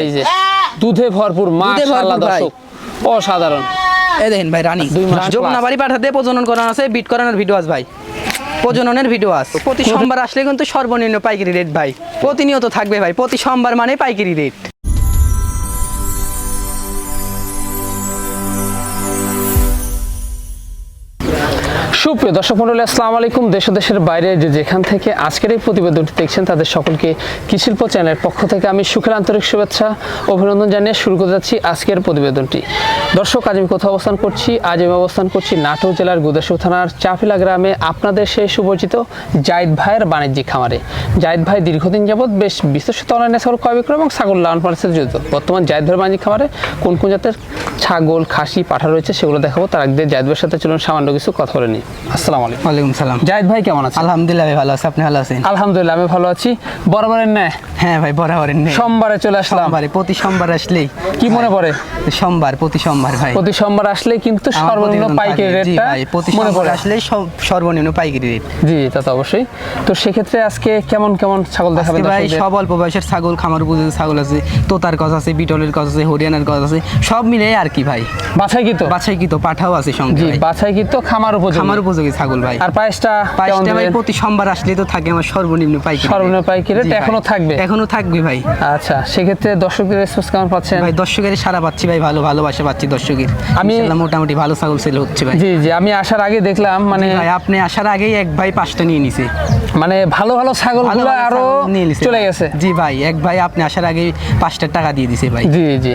এই যে দুধে ভরপুর মাশাআল্লাহ। দর্শক অসাধারণ। এই দেখেন ভাই রানী। দুই মাস যমুনা বাড়ি পাঠাতে প্রজনন করানো আছে বিট করানোর ভিডিও আছে ভাই। প্রজননের ভিডিও আছে। প্রতি সোমবার আসলে কিন্তু সর্বনিম্ন পাইকারি রেট ভাই। প্রতিনিয়ত থাকবে ভাই প্রতি সোমবার মানে পাইকারি রেট সুপ্রিয় দর্শক মন্ডলী, আসসালামু আলাইকুম। দেশ দেশের বাইরে যে যেখান থেকে আজকের এই প্রতিবেদনটি দেখছেন, তাদের সকলকে কৃষিল্প চ্যানেলের পক্ষ থেকে আমি সুখের আন্তরিক শুভেচ্ছা, অভিনন্দন জানিয়ে শুরু করে যাচ্ছি আজকের প্রতিবেদনটি। দর্শক, আজ আমি কোথাও অবস্থান করছি? আজ আমি অবস্থান করছি নাটোর জেলার গুদাসু থানার চাফিলা গ্রামে আপনাদের সেই সুপরিচিত জাহিদ ভাইয়ের বাণিজ্যিক খামারে। জাহিদ ভাই দীর্ঘদিন যাবৎ বেশ বিস্তৃত অনলাইনে ছাগল ক্রয় বিক্রয় এবং ছাগল লালন পালনের জড়িত। বর্তমান জাহিদ ভাইয়ের বাণিজ্যিক খামারে কোন কোন জাতের ছাগল, খাসি, পাঠা রয়েছে সেগুলো দেখাবো। তার আগে জাহিদ ভাইয়ের সাথে চলুন সামান্য কিছু কথা বলে নিই। আসসালামু আলাইকুম। ওয়ালাইকুম সালাম। জাহিদ ভাই কেমন আছেন? আলহামদুলিল্লাহ ভাই ভালো আছে। আপনি ভালো আছেন? আলহামদুলিল্লাহ আমি ভালো আছি। বরাবরের ন্যায়? হ্যাঁ ভাই বরাবরের নেই সোমবারে চলে আসলাম। সোমবারে প্রতি সোমবার আসলেই। কি মনে পড়ে? সোমবার প্রতি সোমবার ভাই। প্রতি সোমবার আসলে কিন্তু সর্বনিম্ন পাইকারি রেটটা প্রতি সোমবার পড়ে। সর্বনিম্ন পাইকারি রেট জি তা তো অবশ্যই। তো সেক্ষেত্রে আজকে কেমন কেমন ছাগল দেখাবে আজকে ভাই সব অল্প বয়সের ছাগল খামার উপযোগী ছাগল আছে তোতার গছ আছে বিটলের গছ আছে হরিয়ানার গছ আছে সব মিলে আর কি ভাই। বাছাই কি তো বাছাই কি তো পাঠাও আছে সঙ্গে জি বাছাই কি তো খামার উপযোগী। খামার উপযোগী ছাগল ভাই? আর পায়েসটা পাঁচটা ভাই প্রতি সোমবার আসলে তো থাকে আমার সর্বনিম্ন পাইকারি। সর্বনিম্ন পাইকারি এখনও থাকবে? এখনও থাকবে ভাই। আচ্ছা সেক্ষেত্রে দর্শকদের রেসপন্স কেমন পাচ্ছেন? ভাই দর্শকের সারা পাচ্ছি ভাই ভালো ভালোবাসা পাচ্ছি দর্শকের। আমি- মোটামুটি ভালো ছাগল সেল হচ্ছে ভাই। জি জি আমি আসার আগে দেখলাম মানে ভাই আপনি আসার আগেই এক ভাই পাঁচটা নিয়ে নিছে। মানে ভালো ভালো ছাগল ভালো আরও চলে গেছে। জি ভাই এক ভাই আপনি আসার আগেই পাঁচটা টাকা দিয়ে দিছে ভাই। জি জি।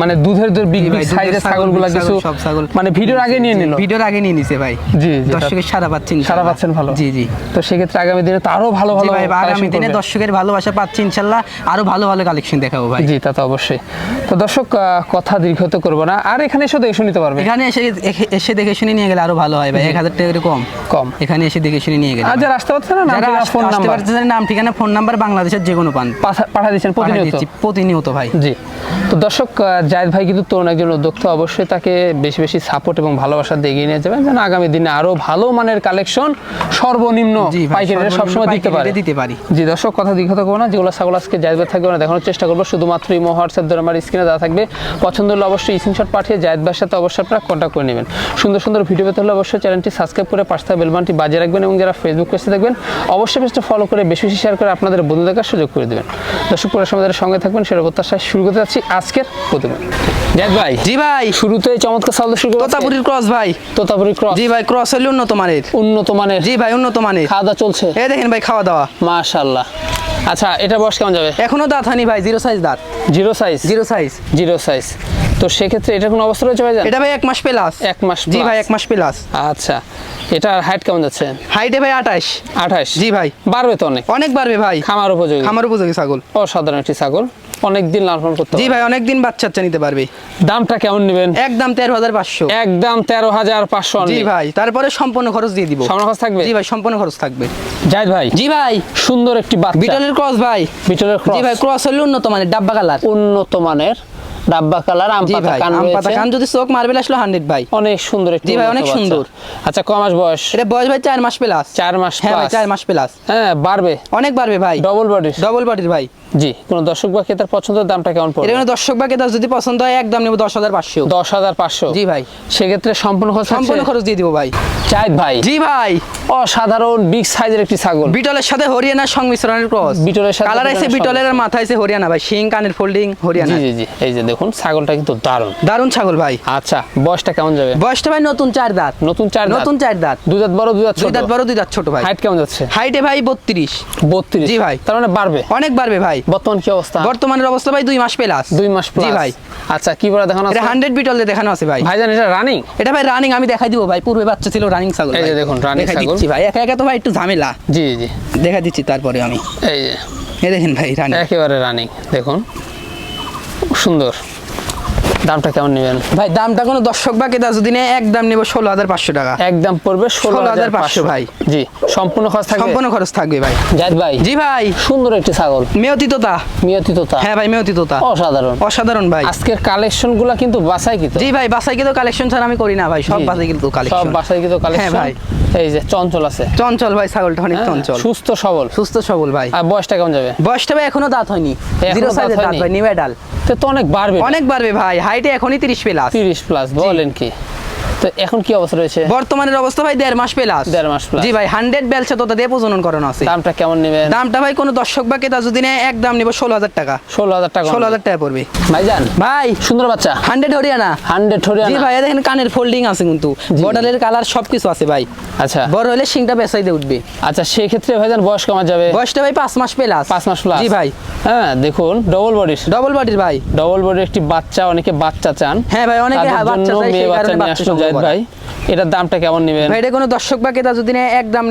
মানে দুধের দুধ বিগ বিগ সাইজের ছাগলগুলো কিছু সব ছাগল। মানে ভিডিওর আগে নিয়ে নিল? ভিডিওর আগে নিয়ে নিছে ভাই। জি, দর্শকের সারা পাচ্ছেন সারা পাচ্ছেন ভালো। জি জি। তো সেক্ষেত্রে আগামী দিনে তো আরও ভালো ভালো ভাই আগামী দিনে দর্শকের ভালোবাসা পাচ্ছি ইনশাল্লাহ। আরও ভালো ভালো কালেকশন দেখাবো ভাই। জি তা তো অবশ্যই। তো দর্শক কথা দীর্ঘত করব না। আর এখানে এসে দেখে শুনিতে পারবে। এখানে এসে এসে দেখে শুনে নিয়ে গেলে আরও ভালো হয় ভাই। এক হাজার টাকা করে কম। কম। এখানে এসে দেখে শুনে নিয়ে গেলে আর যারা আসতে পারছে না যারা নাম ফোন নাম্বার না, নাম ঠিকানা ফোন নাম্বার বাংলাদেশের যে কোনো পান। পাঠা পাঠিয়ে প্রতিনিয়ত। প্রতিনিয়ত ভাই। জি। তো দর্শক জায়েদ ভাই কিন্তু তরুণ একজন উদ্যোক্তা অবশ্যই তাকে বেশি বেশি সাপোর্ট এবং ভালোবাসা দিয়ে এগিয়ে নিয়ে যাবেন যেন আগামী দিনে আরও ভালো মানের কালেকশন সর্বনিম্ন পাইকারি সবসময় দিতে পারে। দিতে পারি। জি দর্শক কথা দীর্ঘত করব না যেগুলো ছাগল আজকে জায়েদ ভাই থাকবে না দেখানোর চেষ্টা করব। শুধুমাত্র ইমো হোয়াটসঅ্যাপ ধরে আমার স্ক্রিনে দেওয়া থাকবে। পছন্দ হলে অবশ্যই স্ক্রিনশট পাঠিয়ে জায়েদ ভাইয়ের সাথে অবশ্যই আপনারা কন্ট্যাক্ট করে নেবেন। সুন্দর সুন্দর ভিডিও পেতে হলে অবশ্যই চ্যানেলটি সাবস্ক্রাইব করে পাশে থাকা বেলবানটি বাজিয়ে রাখবেন এবং যারা ফেসবুক পেজে দেখবেন অবশ্যই পেজটা ফলো করে বেশি বেশি শেয়ার করে আপনাদের বন্ধু দেখার সুযোগ করে দেবেন। দর্শক পুরো সময় সঙ্গে থাকবেন সেটা প্রত্যাশায় শুরু করতে যাচ্ছি আজকের প্রতিবেদন। জায়েদ ভাই। জি ভাই। শুরুতে চমৎকার সাল শুরু তোতাপুরির ক্রস ভাই। তোতাপুরি ক্রস জি ভাই ক্রস হলে উন্নত মানের। উন্নত মানের। জি ভাই উন্নত মানের। খাওয়া দাওয়া চলছে। এই দেখেন ভাই খাওয়া দাওয়া। মাশাআল্লাহ। আচ্ছা এটা বয়স কেমন যাবে? এখনও দাঁত হানি ভাই জিরো সাইজ দাঁত। Zero size zero size zero size তো সেক্ষেত্রে এটার কোনো অবস্থা রয়েছে ভাই এটা ভাই এক মাস প্লাস এক মাস জি ভাই এক মাস প্লাস আচ্ছা। এটার হাইট কেমন যাচ্ছে? হাইটে ভাই আঠাশ। আঠাশ? জি ভাই। বাড়বে তো অনেক? অনেক বাড়বে ভাই। খামার উপযোগী। খামার উপযোগী ছাগল। অসাধারণ একটি ছাগল। অনেক দিন লালন করতে জি ভাই অনেক দিন বাচ্চা বাচ্চা নিতে পারবে। দামটা কেমন নেবেন? একদম তেরো হাজার পাঁচশো। একদম তেরো হাজার পাঁচশো জি ভাই তারপরে সম্পূর্ণ খরচ দিয়ে দিব। সামনে খরচ থাকবে? জি ভাই সম্পূর্ণ খরচ থাকবে। জাহিদ ভাই জি ভাই। সুন্দর একটি বাচ্চা। বিটলের ক্রস ভাই। বিটলের জি ভাই ক্রস ক্রস হলে উন্নত মানের ডাব্বা কালার। উন্নত মানের ডাব্বা কালার আম পাতা কান আম পাতা কান যদি চোখ মারবেল আসলো হান্ড্রেড ভাই। অনেক সুন্দর একটি জি ভাই, অনেক সুন্দর। আচ্ছা ক মাস বয়স? এটা বয়স ভাই চার মাস প্লাস চার মাস হ্যাঁ চার মাস প্লাস হ্যাঁ বাড়বে। অনেক বাড়বে ভাই। ডবল বডি ডবল বডির ভাই। জি কোন দর্শক বা ক্রেতার পছন্দের দামটা কেমন পড়বে? কোনো দর্শক বা কেতার যদি পছন্দ হয় একদম নেব দশ হাজার পাঁচশো। দশ হাজার পাঁচশো? জি ভাই। সেক্ষেত্রে সম্পূর্ণ খরচ সম্পূর্ণ খরচ দিয়ে দিব ভাই। চাহিদ ভাই। জি ভাই। অসাধারণ বিগ সাইজের একটি ছাগল। বিটলের সাথে হরিয়ানার সংমিশ্রণের ক্রস। বিটলের সাথে কালার আছে বিটলের আর মাথা আছে হরিয়ানা ভাই। শিং কানের ফোল্ডিং হরিয়ানা। জি জি এই যে দেখুন ছাগলটা কিন্তু দারুণ। দারুণ ছাগল ভাই। আচ্ছা বয়সটা কেমন যাবে? বয়সটা ভাই নতুন চার দাঁত। নতুন চার দাঁত? নতুন চার দাঁত। দুই দাঁত বড় দুই দাঁত দুই ছোট দাঁত বড় দুই দাঁত ছোট ভাই। হাইট কেমন যাচ্ছে? হাইটে ভাই বত্রিশ। বত্রিশ। জি ভাই। তার মানে বাড়বে। অনেক বাড়বে ভাই। বর্তমান কি অবস্থা? বর্তমানের অবস্থা ভাই দুই মাস প্লাস দুই মাস জি প্লাস ভাই। আচ্ছা কি বলে দেখানো এটা আছে? হান্ড্রেড বিটল দিয়ে দেখানো আছে ভাই। ভাইজান এটা রানিং এটা ভাই রানিং আমি দেখাই দিব ভাই। পূর্বে বাচ্চা ছিল রানিং ছাগল এই যে দেখুন, রানিং ছাগল। দিচ্ছি ভাই। একা একা তো ভাই একটু ঝামেলা। জি জি। দেখা দিচ্ছি তারপরে আমি। এই যে। এই দেখেন ভাই রানিং একেবারে রানিং দেখুন। সুন্দর। দামটা কেমন নেবেন? ভাই দামটা কোনো দর্শক বা কেতা যদি নেয় একদম নিব ষোলো হাজার পাঁচশো টাকা। একদম পড়বে ষোলো হাজার পাঁচশো ভাই। জি সম্পূর্ণ খরচ থাকবে? সম্পূর্ণ খরচ থাকবে ভাই। জাহিদ ভাই জি ভাই। সুন্দর একটি ছাগল। মেয়তি তোতা মিয়তি তোতা হ্যাঁ ভাই মেয়তি তোতা অসাধারণ। অসাধারণ ভাই। আজকের কালেকশনগুলা কিন্তু বাসাই কিন্তু জি ভাই বাসায় কিন্তু কালেকশন ছাড়া আমি করি না ভাই। সব জি, বাসায় কিন্তু সব কালেকশন। বাসাই কিন্তু কালেকশন। হ্যাঁ ভাই। এই যে চঞ্চল আছে। চঞ্চল ভাই ছাগলটা অনেক হ্যাঁ, চঞ্চল। সুস্থ সবল। সুস্থ সবল ভাই। আর বয়সটা কেমন যাবে? বয়সটা ভাই এখনও দাঁত হয়নি। জিরো সাইজের দাঁত ভাই নিউ এডাল তো অনেক বাড়বে। অনেক বাড়বে ভাই হাইটে এখনই তিরিশ প্লাস তিরিশ প্লাস বলেন কি? তো এখন কি অবস্থা রয়েছে? বর্তমানের অবস্থা ভাই দেড় মাস প্লাস। দেড় মাস। জি ভাই হান্ড্রেড বেলসা তোতা দিয়ে প্রজনন করানো আছে। দামটা কেমন নেবেন? দামটা ভাই কোনো দর্শক বা যদি নেয় একদম নিব ষোলো হাজার টাকা। ষোলো হাজার টাকা। ষোলো হাজার টাকা পড়বে। ভাইজান ভাই সুন্দর বাচ্চা। হান্ড্রেড হরিয়ানা। হান্ড্রেড জি হরিয়ানা ভাই দেখেন কানের ফোল্ডিং আছে কিন্তু। বর্ডারের কালার সবকিছু আছে ভাই। আচ্ছা। বড় হলে সিংটা বেসাই দিয়ে উঠবে। আচ্ছা সেই ক্ষেত্রে ভাইজান বয়স কমা যাবে? বয়সটা ভাই পাঁচ মাস প্লাস। পাঁচ মাস প্লাস। জি ভাই। হ্যাঁ দেখুন ডবল বডির ডবল বডির ভাই। ডবল বডির একটি বাচ্চা অনেকে বাচ্চা চান। হ্যাঁ ভাই অনেকে তাদের বাচ্চা চাই মেয়ে সেই বাচ্চা কারণে নিয়ে বাচ্চা সংগ্রহ ভাই এটার দামটা কেমন নেবেন? ভাই এটা কোনো দর্শক বা যদি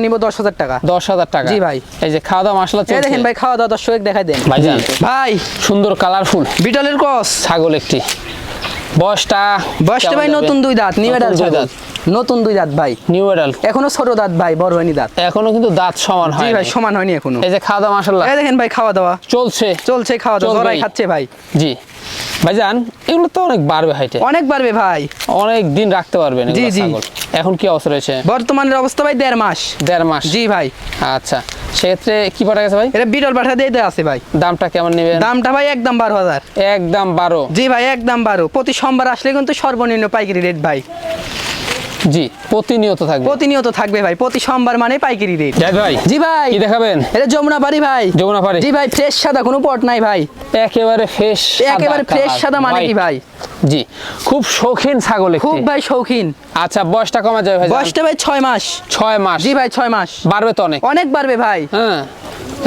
নিব দশ হাজার টাকা। দশ হাজার টাকা। জি ভাই। এই যে খাওয়া দাওয়া মশলা চলছে। দেখেন ভাই খাওয়া দাওয়া দর্শক দেখাই দেন। ভাইজান ভাই। সুন্দর কালারফুল বিটলের ক্রস ছাগল একটি। বয়সটা বয়সটা ভাই নতুন দুই দাঁত নিউ নতুন এডাল দুই দাঁত। নতুন দুই দাঁত ভাই। নিউ এডাল এখনও ছোট দাঁত ভাই বড় হয়নি দাঁত। এখনও কিন্তু দাঁত সমান হয় ভাই সমান হয়নি এখনও। এই যে খাওয়া দাওয়া মাসাল্লাহ এই দেখেন ভাই খাওয়া দাওয়া চলছে। চলছে খাওয়া দাওয়া। জরাই খাচ্ছে ভাই। জি। ভাইজান এগুলো তো অনেক বাড়বে হাইটে অনেক বাড়বে ভাই। অনেক দিন রাখতে পারবেন জি, জি। এখন কি অবস্থা রয়েছে? বর্তমানের অবস্থা ভাই দেড় মাস। দেড় মাস। জি ভাই। আচ্ছা সেক্ষেত্রে কি পাঠা গেছে ভাই? এটা বিটল পাঠা দিয়ে দেওয়া আছে ভাই। দামটা কেমন নেবেন? দামটা ভাই একদম বারো হাজার। একদম বারো। জি ভাই একদম বারো। প্রতি সোমবার আসলে কিন্তু সর্বনিম্ন পাইকারি রেট ভাই। জি প্রতিনিয়ত থাকবে। প্রতিনিয়ত থাকবে ভাই প্রতি সোমবার মানে পাইকারি রেট জাহিদ ভাই জি ভাই। কি দেখাবেন? এটা যমুনা বাড়ি ভাই। যমুনা পারে জি ভাই ফ্রেশ সাদা কোনো পট নাই ভাই। একেবারে ফ্রেশ একেবারে ফ্রেশ সাদা মানে কি ভাই? জি খুব শৌখিন ছাগল খুব ভাই শৌখিন। আচ্ছা বয়সটা কমা যাবে ভাই বয়সটা ভাই ছয় মাস। ছয় মাস। জি ভাই ছয় মাস। বাড়বে তো অনেক? অনেক বাড়বে ভাই। হ্যাঁ।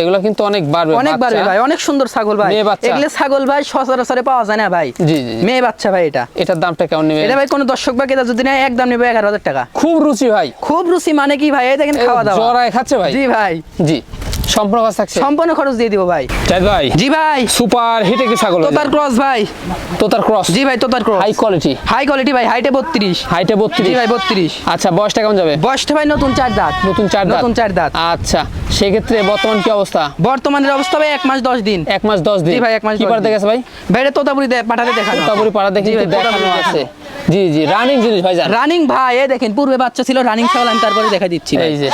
এগুলো কিন্তু অনেক বাড়বে অনেক বাড়বে ভাই অনেক সুন্দর ছাগল ভাই। এগুলো ছাগল ভাই সচরাচরে পাওয়া যায় না ভাই। জি জি। মেয়ে বাচ্চা ভাই এটা। এটার দামটা কেমন নেবে এটা ভাই কোনো দর্শক বা কেতা যদি নেয় একদম নেবে এগারো হাজার টাকা। খুব রুচি ভাই। খুব রুচি মানে কি ভাই? এটা কিন্তু খাওয়া দাওয়া। জরায় খাচ্ছে ভাই? জি ভাই। জি। সম্পূর্ণ কাজ থাকছে? সম্পূর্ণ খরচ দিয়ে দিব ভাই। জাহিদ ভাই জি ভাই। সুপার হিটে ছাগল তোতার ক্রস ভাই। তোতার ক্রস জি ভাই তোতার cross high quality high quality ভাই হাইটে বত্রিশ। হাইটে জি ভাই বত্রিশ। আচ্ছা বয়সটা কেমন যাবে? বয়সটা ভাই নতুন চার দাঁত। নতুন চার দাঁত? নতুন চার দাঁত। আচ্ছা সেক্ষেত্রে বর্তমান কি অবস্থা? বর্তমানের অবস্থা ভাই এক মাস দশ দিন। এক মাস দশ দিন? জি ভাই, এক মাস কি পারতে গেছে ভাই? ভাইরে তোতাপুরি পাঠাতে দেখানো। তারপরে পাড়া দেখে ভাই, দেখানো আছে। জি জি রানিং জিনিস ভাই রানিং ভাই এই দেখেন পূর্বে বাচ্চা ছিল রানিং ছাগল আমি তারপরে দেখা দিচ্ছি ভাই। এই যে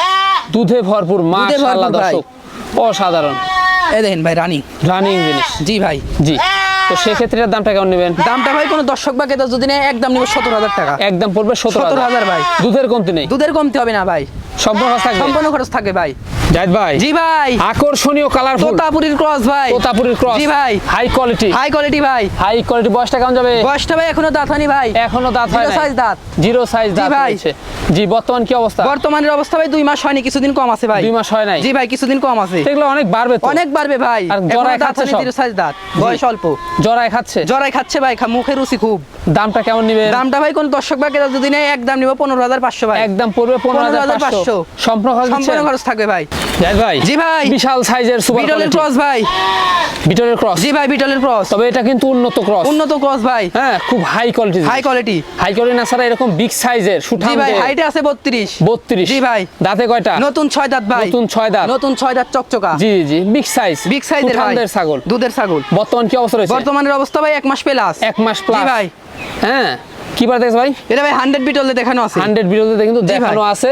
দুধে ভরপুর মাশাআল্লাহ দর্শক। অসাধারণ। এই দেখেন ভাই রানিং রানিং জিনিস। জি ভাই। জি। তো সেক্ষেত্রে ক্ষেত্রে দামটা কেমন নেবেন? দামটা ভাই কোনো দর্শক বা ক্রেতা যদি নেয় একদম নেবে সতেরো হাজার টাকা। একদম পড়বে সতেরো হাজার ভাই। দুধের কমতি নেই। দুধের কমতে হবে না ভাই। সম্পূর্ণ কাজ থাকবে? সম্পূর্ণ খরচ থাকবে ভাই। জাহিদ ভাই জি ভাই। আকর্ষণীয় কালারফুল তোতাপুরির ক্রস ভাই। তোতাপুরির ক্রস জি ভাই। হাই কোয়ালিটি হাই কোয়ালিটি ভাই। হাই কোয়ালিটি বয়সটা কেমন যাবে? বয়সটা ভাই এখনও দাঁত হয়নি ভাই। এখনও দাঁত হয় জিরো সাইজ দাঁত। জিরো সাইজ দাঁত। রয়েছে জি বর্তমান কি অবস্থা? বর্তমানের অবস্থা ভাই দুই মাস হয়নি কিছুদিন কম আছে ভাই। দুই মাস হয় নাই। জি ভাই কিছুদিন কম আছে। এগুলো অনেক বাড়বে তো। অনেক বাড়বে ভাই। আর জরায় খাচ্ছে। জিরো সাইজ দাঁত। বয়স অল্প। জরায় খাচ্ছে? জরাই খাচ্ছে ভাই মুখে রুচি খুব। দামটা কেমন নিবে দামটা ভাই কোন দর্শক বা যদি নেয় একদম নিব পনেরো হাজার পাঁচশো ভাই। একদম পড়বে পনেরো হাজার পাঁচশো। 15,500 সম্পূর্ণ খরচ সম্পূর্ণ খরচ থাকবে ভাই। জাহিদ ভাই জি ভাই। বিশাল সাইজের সুপার বিটলের ক্রস ভাই। বিটলের ক্রস জি ভাই বিটলের ক্রস তবে এটা কিন্তু উন্নত ক্রস উন্নত ক্রস ভাই। হ্যাঁ খুব high quality high quality high quality না ছাড়া এরকম বিগ সাইজের জি ভাই হাইটে আছে বত্রিশ। বত্রিশ। জি ভাই। দাঁতে কয়টা? নতুন ছয় দাঁত ভাই। নতুন ছয় দাঁত। নতুন ছয় দাঁত চকচকা। জি জি বিগ সাইজ বিগ সাইজের ভাই। ছাগল। দুধের ছাগল। বর্তমান কি অবস্থা রয়েছে? বর্তমানের অবস্থা ভাই এক মাস প্লাস এক মাস প্লাস জি ভাই। হ্যাঁ। কি বার দেখছ ভাই? এটা ভাই হান্ড্রেড বিটলে দেখানো আছে। হান্ড্রেড বিরোধীতে কিন্তু। দেখানো আছে।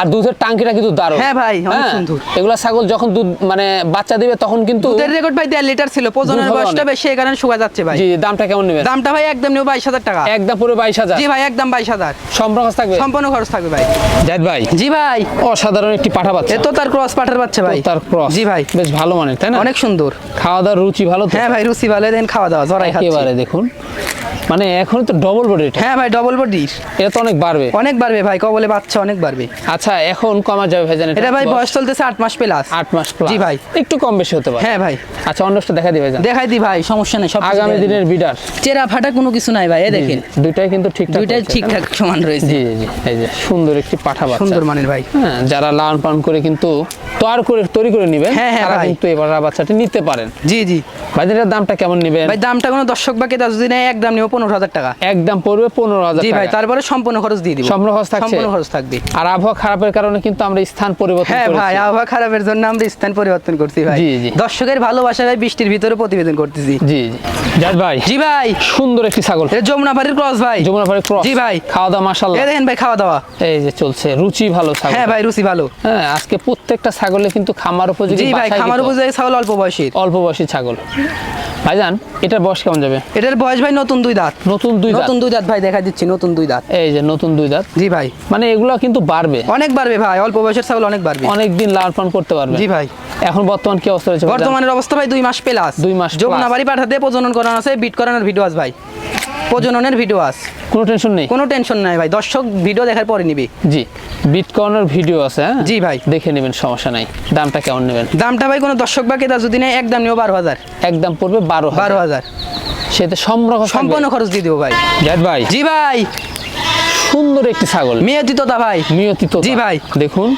আর দুধের টাঙ্কিটা কিন্তু দারুণ। হ্যাঁ ভাই, অনেক হ্যাঁ, সুন্দর। এগুলা ছাগল যখন দুধ মানে বাচ্চা দিবে তখন কিন্তু দুধের রেকর্ড ভাই দেড় লিটার ছিল হবে বয়সটা বেশি এই কারণে শুকা যাচ্ছে ভাই। জি দামটা কেমন নেবেন? দামটা ভাই একদম নেব বাইশ হাজার টাকা। একদম পুরো বাইশ হাজার। জি ভাই একদম বাইশ হাজার। সম্পর্ক থাকবে? সম্পূর্ণ খরচ থাকবে ভাই। জাহিদ ভাই জি ভাই। অসাধারণ একটি পাঠা বাচ্চা। এ তো তার ক্রস পাঠার বাচ্চা ভাই। তার ক্রস জি ভাই। বেশ ভালো মানের তাই না? অনেক সুন্দর। খাওয়া দাওয়ার রুচি ভালো তো? হ্যাঁ ভাই রুচি ভালো দেন খাওয়া দাওয়া জরাই খাচ্ছে। একেবারে দেখুন। মানে এখন তো ডবল বডি হ্যাঁ ভাই ডবল বডি এটা তো অনেক বাড়বে। অনেক বাড়বে ভাই কবলে বাচ্চা অনেক বাড়বে। আচ্ছা এখন কমা যাবে ভাই জানেন এটা? ভাই বয়স চলতেছে আট মাস প্লাস আট মাস প্লাস জি ভাই। একটু কম বেশি হতে পারে। হ্যাঁ ভাই। আচ্ছা অন্যটা দেখা দিবে জান। দেখাই দি ভাই সমস্যা নেই সব আগামী দিনের বিডার। চেরা ফাটা কোনো কিছু নাই ভাই এ দেখেন। দুইটাই কিন্তু ঠিকঠাক দুইটাই ঠিকঠাক সমান রয়েছে। জি জি এই যে সুন্দর একটি পাঠা বাচ্চা। সুন্দর মানের ভাই। হ্যাঁ যারা লালন পালন করে কিন্তু তৈরি করে তৈরি করে নেবেন হ্যাঁ, হ্যাঁ, ভাই। কিন্তু এবার বাচ্চাটি নিতে পারেন। জি জি। ভাই এটার দামটা কেমন নেবেন? ভাই দামটা কোনো দর্শক বা কেতা যদি নেয় একদম নিব পনেরো হাজার টাকা। একদম পড়বে পনেরো হাজার জি ভাই তারপরে সম্পূর্ণ খরচ দিয়ে দিব। সম্পূর্ণ খরচ থাকছে? সম্পূর্ণ খরচ থাকবে। আর আবহাওয়া খারাপের কারণে কিন্তু আমরা স্থান পরিবর্তন হ্যাঁ ভাই আবহাওয়া খারাপের জন্য আমরা স্থান পরিবর্তন করছি ভাই। জি, জি। দর্শকের ভালোবাসা ভাই বৃষ্টির ভিতরে প্রতিবেদন করতেছি। জি জি। জাহিদ ভাই জি ভাই। সুন্দর একটি ছাগল। এটা যমুনা বাড়ির ক্রস ভাই। যমুনা পাড়ি ক্রস। জি ভাই। খাওয়া দাওয়া মাসাল্লাহ এ দেখেন ভাই খাওয়া দাওয়া। এই যে চলছে রুচি ভালো ছাগল। হ্যাঁ ভাই রুচি ভালো। হ্যাঁ আজকে প্রত্যেকটা ছাগলে কিন্তু খামার উপযোগী জি ভাই খামার উপযোগী ছাগল অল্প বয়সের। অল্প বয়সী ছাগল। ভাইজান এটার বয়স কেমন যাবে? এটার বয়স ভাই নতুন দুই দাঁত। নতুন দুই দাঁত। নতুন দুই দাঁত ভাই। দেখা দিচ্ছি নতুন দুই দাঁত। এই যে নতুন দুই দাঁত। জি ভাই। মানে এগুলো কিন্তু বাড়বে। অনেক বাড়বে ভাই অল্প বয়সের ছাগল অনেক বাড়বে। অনেক দিন লাল পান করতে পারবে। জি ভাই। এখন বর্তমান কি অবস্থা রয়েছে বর্তমানের অবস্থা ভাই দুই মাস প্লাস দুই মাস যমুনা। বাড়ি পাঠাতে প্রজনন করানো আছে বিট করানোর ভিডিও আছে ভাই। প্রজননের ভিডিও আছে। কোনো টেনশন নেই? কোনো টেনশন নাই ভাই দর্শক ভিডিও দেখার পরে নিবি। জি। বিটকয়েনের ভিডিও আছে হ্যাঁ? জি ভাই। দেখে নেবেন সমস্যা নাই। দামটা কেমন নেবেন? দামটা ভাই কোনো দর্শক বা ক্রেতা যদি নেয় একদম নিও বারো হাজার। একদম পড়বে বারো বারো হাজার। সেতে সম্পূর্ণ সম্পূর্ণ খরচ দিয়ে দেবো ভাই। জাহিদ ভাই। জি ভাই। সুন্দর একটি ছাগল। মেয়ে দিততা ভাই। নিয়তিত জি ভাই। দেখুন।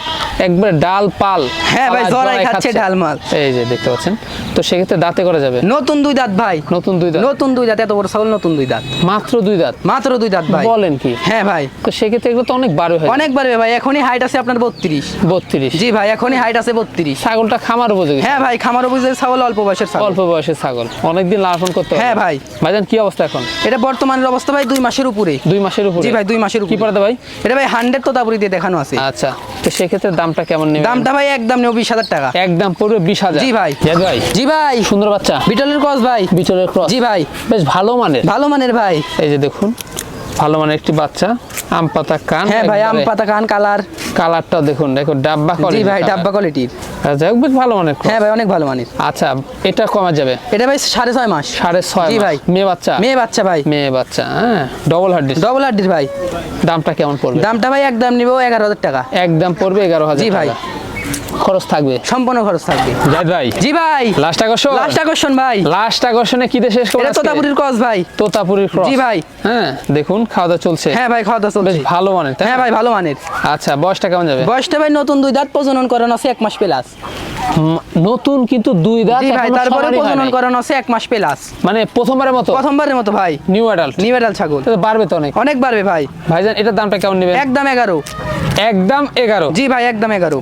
একবার ডাল পাল হ্যাঁ ভাই, জড়াই খাচ্ছে ডালমাল। এই যে দেখতে পাচ্ছেন তো সেক্ষেত্রে দাঁতে করা যাবে? নতুন দুই দাঁত ভাই। নতুন দুই দাঁত? নতুন দুই দাঁত এত বড় ছাগল নতুন দুই দাঁত। মাত্র দুই দাঁত? মাত্র দুই দাঁত ভাই। বলেন কি? হ্যাঁ ভাই। তো সেক্ষেত্রে এগুলো তো অনেক হয় অনেক বাড়বে ভাই এখনই হাইট আছে আপনার বত্রিশ। বত্রিশ? জি ভাই এখনই হাইট আছে বত্রিশ। ছাগলটা খামার উপযোগী? হ্যাঁ ভাই খামার বুঝে ছাগল অল্প বয়সের ছাগল। অল্প বয়সের ছাগল। অনেকদিন লালন করতে হ্যাঁ ভাই। ভাইজান কি অবস্থা এখন? এটা বর্তমানের অবস্থা ভাই দুই মাসের উপরে। দুই মাসের উপরে? জি ভাই দুই মাসের উপরে। কি পড়াতে ভাই? এটা ভাই হান্ড্রেড তোতাপুরি দিয়ে দেখানো আছে। আচ্ছা। তো সেক্ষেত্রে দামটা কেমন নেবে দামটা ভাই একদম বিশ হাজার টাকা। একদম পুরো বিশ হাজার? জি ভাই। জাহিদ ভাই। জি ভাই। সুন্দর বাচ্চা? বিটলের ক্রস ভাই। বিটলের ক্রস জি ভাই। বেশ ভালো মানের। ভালো মানের ভাই। এই যে দেখুন। ভালো মানের একটি বাচ্চা। আম পাতা কান হ্যাঁ ভাই আম পাতা কান কালার। কালারটা দেখুন দেখো ডাব্বা করে জি ভাই ডাব্বা কোয়ালিটির যাই হোক, বেশ ভালো মানের হ্যাঁ ভাই অনেক ভালো মানের। আচ্ছা এটা কমা যাবে? এটা ভাই সাড়ে ছয় মাস। সাড়ে ছয় জি ভাই। মেয়ে বাচ্চা? মেয়ে বাচ্চা ভাই। মেয়ে বাচ্চা হ্যাঁ ডবল হার্ড ডবল হাড্ডির ভাই। দামটা কেমন পড়বে? দামটা ভাই একদম নিব এগারো হাজার টাকা। একদম পড়বে এগারো হাজার জি ভাই। খরচ থাকবে। সম্পূর্ণ খরচ থাকবে। জাহিদ ভাই জি ভাই। লাস্ট আকর্ষণ? লাস্ট আকর্ষণ ভাই। লাস্ট আকর্ষণে কি দিয়ে শেষ করব এটা আজকে? ক্রস ভাই। তোতাপুরির ক্রস জি ভাই। হ্যাঁ দেখুন খাওয়া দাওয়া চলছে। হ্যাঁ ভাই খাওয়া দাওয়া চলছে ভালো মানের হ্যাঁ ভাই ভালো মানের। আচ্ছা বয়সটা কেমন যাবে? বয়সটা ভাই নতুন দুই দাঁত প্রজনন করানো আছে এক মাস প্লাস নতুন কিন্তু দুই দাঁত জি ভাই তারপরে প্রজনন করানো আছে এক মাস প্লাস মানে প্রথমবারের মতো? প্রথমবারের মতো ভাই। নিউ অ্যাডাল্ট নিবেডাল ছাগল। বাড়বে তো অনেক? অনেক বাড়বে ভাই। ভাইজান এটার দামটা কেমন নেবেন? একদম এগারো। একদম এগারো? জি ভাই একদম এগারো।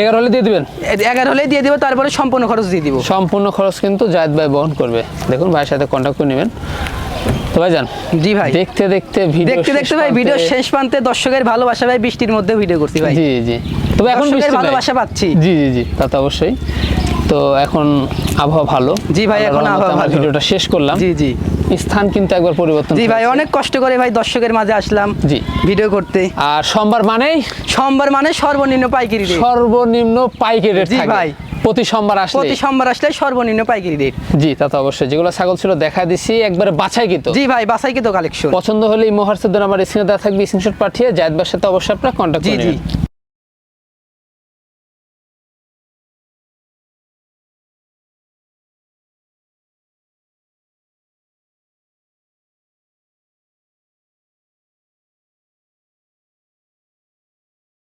এগারো হলে দিয়ে দিবেন? এগারো হলে দিয়ে দিব তারপরে সম্পূর্ণ খরচ দিয়ে দিব। সম্পূর্ণ খরচ কিন্তু জায়দ ভাই বহন করবে। দেখুন ভাইয়ের সাথে কন্ট্যাক্ট করে নেবেন। তো ভাইজান জি ভাই। দেখতে দেখতে ভিডিও দেখতে দেখতে ভাই ভিডিও শেষ প্রান্তে দর্শকের ভালোবাসা ভাই বৃষ্টির মধ্যে ভিডিও করছি ভাই। জি জি। তবে এখন দর্শকের বৃষ্টি নাই। ভালোবাসা পাচ্ছি। জি জি জি তা তো অবশ্যই। তো এখন আবহাওয়া ভালো। জি ভাই, এখন আবহাওয়া ভিডিওটা শেষ করলাম। জি জি। স্থান কিন্তু একবার পরিবর্তন জি ভাই অনেক কষ্ট করে ভাই দর্শকের মাঝে আসলাম জি। ভিডিও করতে। আর সোমবার মানেই? সোমবার মানে সর্বনিম্ন পাইকারি রেট সর্বনিম্ন পাইকারি রেট জি ভাই। প্রতি সোমবার আসলে প্রতি সোমবার আসলে সর্বনিম্ন পাইকারি রেট জি তা তো অবশ্যই। যেগুলো ছাগল ছিল দেখা দিছি একবারে বাছাই কিন্তু জি ভাই বাসাই কিন্তু কালেকশন পছন্দ হলে এই মহার্সের আমার স্ক্রিনে দেওয়া থাকবে স্ক্রিনশট পাঠিয়ে জায়দ ভাইয়ের সাথে অবশ্যই আপনারা কন্ট্যাক্ট জি, জি। নেবেন।